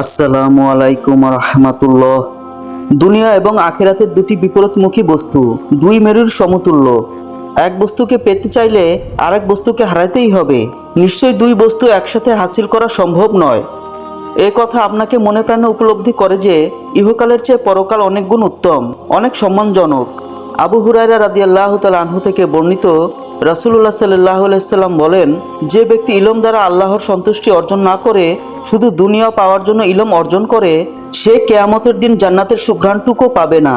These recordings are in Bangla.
আসসালামু আলাইকুম রহমাতুল্লাহ। দুনিয়া এবং আখেরাতের দুটি বিপরীতমুখী বস্তু, দুই মেরুর সমতুল্য। এক বস্তুকে পেতে চাইলে আরেক বস্তুকে হারাতেই হবে। নিশ্চয়ই দুই বস্তু একসাথে হাসিল করা সম্ভব নয়। এ কথা আপনাকে মনে প্রাণে উপলব্ধি করে যে, ইহকালের চেয়ে পরকাল অনেক গুণ উত্তম, অনেক সম্মানজনক। আবু হুরায়রা রাদিয়াল্লাহ তাল আনহু থেকে বর্ণিত রাসুল্লাহ সাল্লাহ সাল্লাম বলেন, যে ব্যক্তি ইলম দ্বারা আল্লাহর সন্তুষ্টি অর্জন না করে, শুধু দুনিয়া পাওয়ার জন্য ইলম অর্জন করে, সে কেয়ামতের দিন জান্নাতের সুঘ্রাণটুকু পাবে না।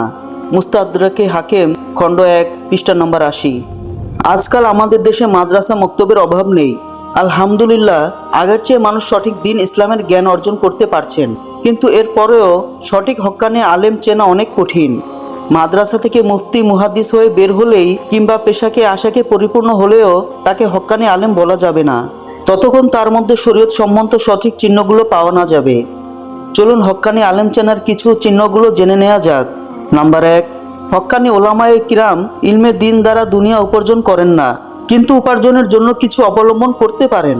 মুস্তাদরাকে হাকেম, খণ্ড এক, পৃষ্ঠা নম্বর আশি। আজকাল আমাদের দেশে মাদ্রাসা মক্তবের অভাব নেই। আলহামদুলিল্লাহ, আগের চেয়ে মানুষ সঠিক দিন ইসলামের জ্ঞান অর্জন করতে পারছেন। কিন্তু এরপরেও সঠিক হক্কানে আলেম চেনা অনেক কঠিন। মাদ্রাসা থেকে মুফতি, মুহাদ্দিস হয়ে বের হলেই কিংবা পেশাকে, আশাকে পরিপূর্ণ হলেও তাকে হক্কানি আলেম বলা যাবে না। ততক্ষণ তার মধ্যে শরীয়ত সম্মত সঠিক চিহ্নগুলো পাওয়া না যাবে। চলুন হক্কানি আলেম চেনার কিছু চিহ্নগুলো জেনে নেওয়া যাক। নাম্বার এক, হক্কানি ওলামায়ে কিরাম ইলমে দিন দ্বারা দুনিয়া উপার্জন করেন না, কিন্তু উপার্জনের জন্য কিছু অবলম্বন করতে পারেন।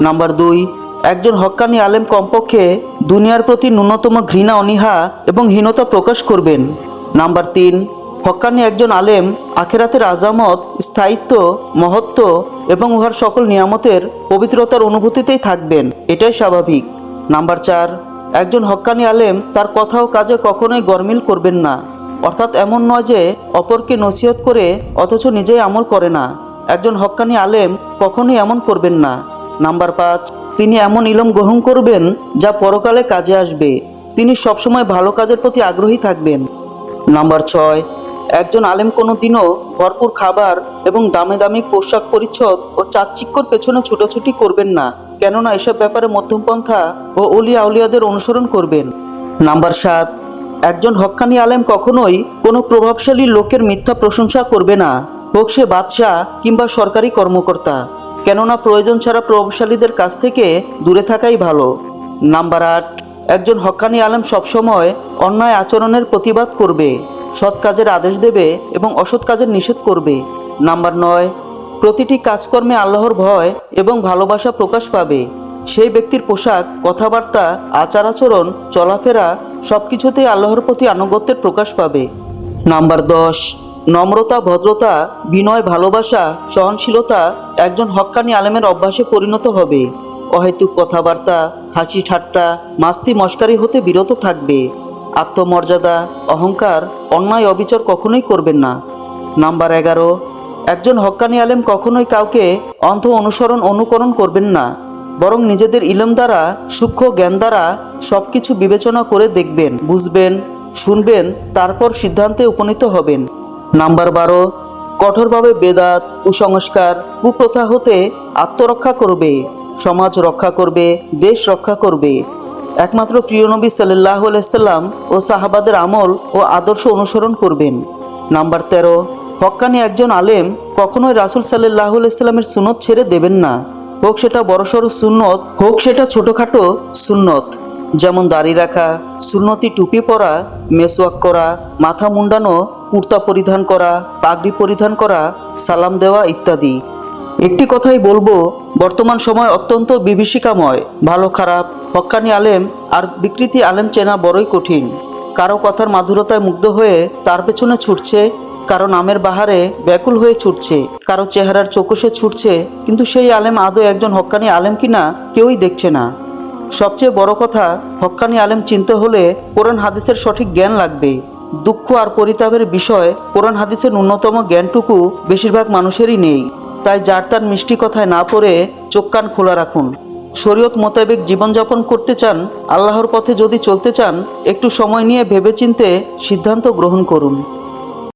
নাম্বার দুই, একজন হক্কানি আলেম কমপক্ষে দুনিয়ার প্রতি ন্যূনতম ঘৃণা, অনীহা এবং হীনতা প্রকাশ করবেন। নাম্বার তিন হক্কানি একজন আলেম, আখেরাতের আজামত, স্থায়িত্ব, মহত্ব এবং উহার সকল নিয়ামতের পবিত্রতার অনুভূতিতেই থাকবেন, এটাই স্বাভাবিক। নাম্বার চার, একজন হক্কানি আলেম তার কথা ও কাজে কখনোই গরমিল করবেন না, অর্থাৎ এমন নয় যে অপরকে নসিহত করে অথচ নিজেই আমল করে না, একজন হক্কানি আলেম কখনোই এমন করবেন না। নাম্বার পাঁচ, তিনি এমন ইলম গ্রহণ করবেন যা পরকালে কাজে আসবে, তিনি সবসময় ভালো কাজের প্রতি আগ্রহী থাকবেন। নাম্বার ছয়, একজন আলেম কোনো দিনও ভরপুর খাবার এবং দামে দামি পোশাক পরিচ্ছদ ও চাকচিক্যর পেছনে ছুটোছুটি করবেন না, কেননা এসব ব্যাপারে মধ্যমপন্থা ও অলিয়া আউলিয়াদের অনুসরণ করবেন। নাম্বার সাত, একজন হক্কানি আলেম কখনোই কোনো প্রভাবশালী লোকের মিথ্যা প্রশংসা করবে না, হোক সে বাদশাহ কিংবা সরকারি কর্মকর্তা, কেননা প্রয়োজন ছাড়া প্রভাবশালীদের কাছ থেকে দূরে থাকাই ভালো। নাম্বার আট, একজন হকানি আলেম সবসময় অন্যায় আচরণের প্রতিবাদ করবে, সৎ কাজের আদেশ দেবে এবং অসৎ কাজের নিষেধ করবে। নাম্বার নয়, প্রতিটি কাজকর্মে আল্লাহর ভয় এবং ভালোবাসা প্রকাশ পাবে। সেই ব্যক্তির পোশাক, কথাবার্তা আচার আচরণ চলাফেরা সব কিছুতেই আল্লাহর প্রতি আনুগত্যের প্রকাশ পাবে। নাম্বার দশ, নম্রতা, ভদ্রতা, বিনয়, ভালোবাসা, সহনশীলতা একজন হক্কানি আলেমের অভ্যাসে পরিণত হবে। অহেতুক কথাবার্তা হাসি ঠাট্টা মাস্তি মস্কারি হতে বিরত থাকবে। আত্মমর্যাদা, অহংকার, অন্যায়, অবিচার কখনোই করবেন না। নাম্বার এগারো, একজন হক্কানি আলেম কখনোই কাউকে অন্ধ অনুসরণ, অনুকরণ করবেন না। বরং নিজেদের ইলম দ্বারা, সূক্ষ্ম জ্ঞান দ্বারা সব কিছু বিবেচনা করে দেখবেন, বুঝবেন, শুনবেন, তারপর সিদ্ধান্তে উপনীত হবেন। নাম্বার বারো, কঠোরভাবে বেদাত, কুসংস্কার, কুপ্রথা হতে আত্মরক্ষা করবে। সমাজ রক্ষা করবে, দেশ রক্ষা করবে। একমাত্র প্রিয় নবী সাল্লাহ সাল্লাম ও সাহাবাদের আমল ও আদর্শ অনুসরণ করবেন। নাম্বার তেরো হক্কানি একজন আলেম কখনোই রাসুল সাল্লাহ সাল্লামের সুনত ছেড়ে দেবেন না। হোক সেটা বড়সড় সুন্নত, হোক সেটা ছোটোখাটো সুন্নত। যেমন দাড়ি রাখা, সুন্নতি টুপি পরা, মেসওয়াক করা, মাথা মুন্ডানো, কুর্তা পরিধান করা, পাগড়ি পরিধান করা, সালাম দেওয়া ইত্যাদি। একটি কথাই বলব, বর্তমান সময় অত্যন্ত বিভীষিকাময়, ভালো খারাপ হক্কানি আলেম আর বিকৃতি আলেম চেনা বড়ই কঠিন। কারও কথার মাধুরতায় মুগ্ধ হয়ে তার পেছনে ছুটছে, কারও নামের বাহারে ব্যাকুল হয়ে ছুটছে, কারও চেহারার চোখসে ছুটছে, কিন্তু সেই আলেম আদৌ একজন হক্কানি আলেম কিনা কেউই দেখছে না। সবচেয়ে বড় কথা হক্কানি আলেম চিনতে হলে কোরআন হাদিসের সঠিক জ্ঞান লাগবে। দুঃখ আর পরিতাপের বিষয় কোরআন হাদিসের ন্যূনতম জ্ঞানটুকু বেশিরভাগ মানুষেরই নেই। তাই যার তার মিষ্টি কথায় না পড়ে চোখ কান খোলা রাখুন। শরীয়ত মোতাবেক জীবনযাপন করতে চান, আল্লাহর পথে যদি চলতে চান, একটু সময় নিয়ে ভেবেচিন্তে সিদ্ধান্ত গ্রহণ করুন।